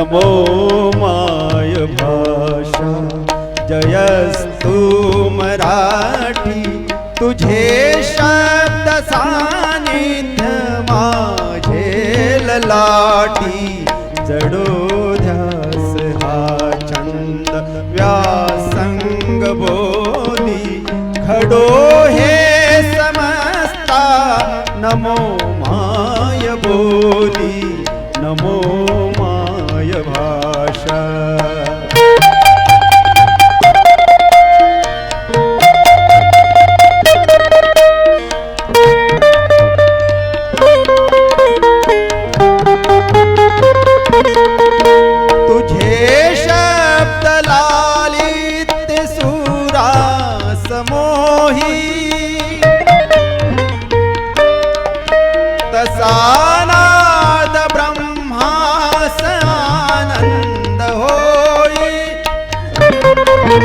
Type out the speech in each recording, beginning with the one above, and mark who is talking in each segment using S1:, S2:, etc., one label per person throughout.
S1: नमो माय भाषा। जयस्तु मराठी। तुझे शब्द सानिध्य माझे ललाटी। जडोध्यास हा छंद व्यासंग बोली। खडो हे समस्ता नमो माय बोली। नमो प्रिय भा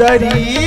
S1: दरी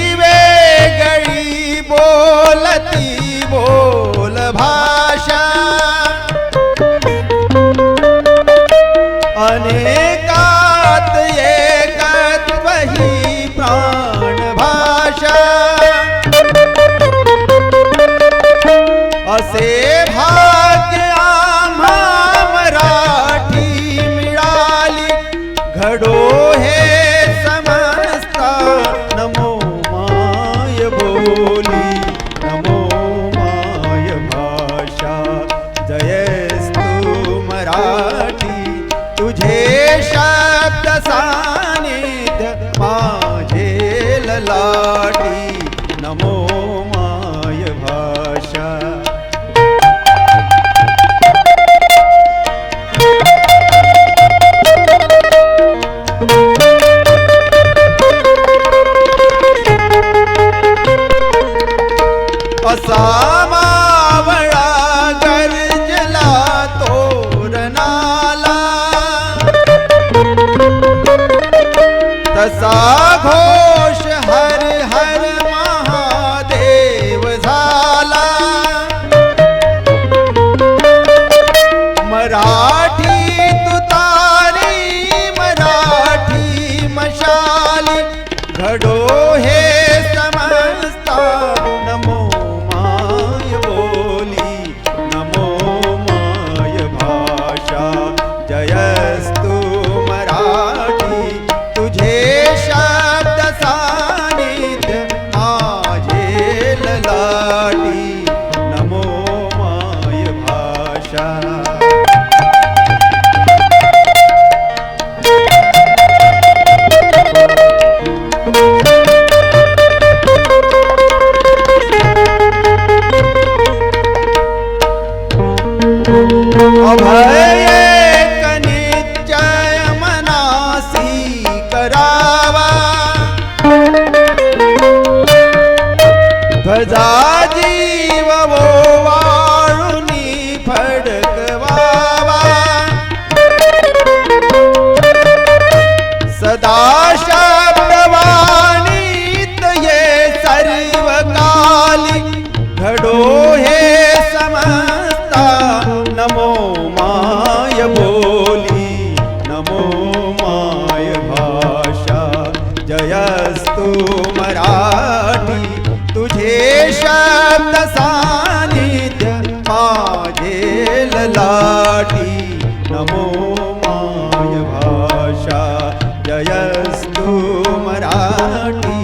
S1: कसा घो কাটি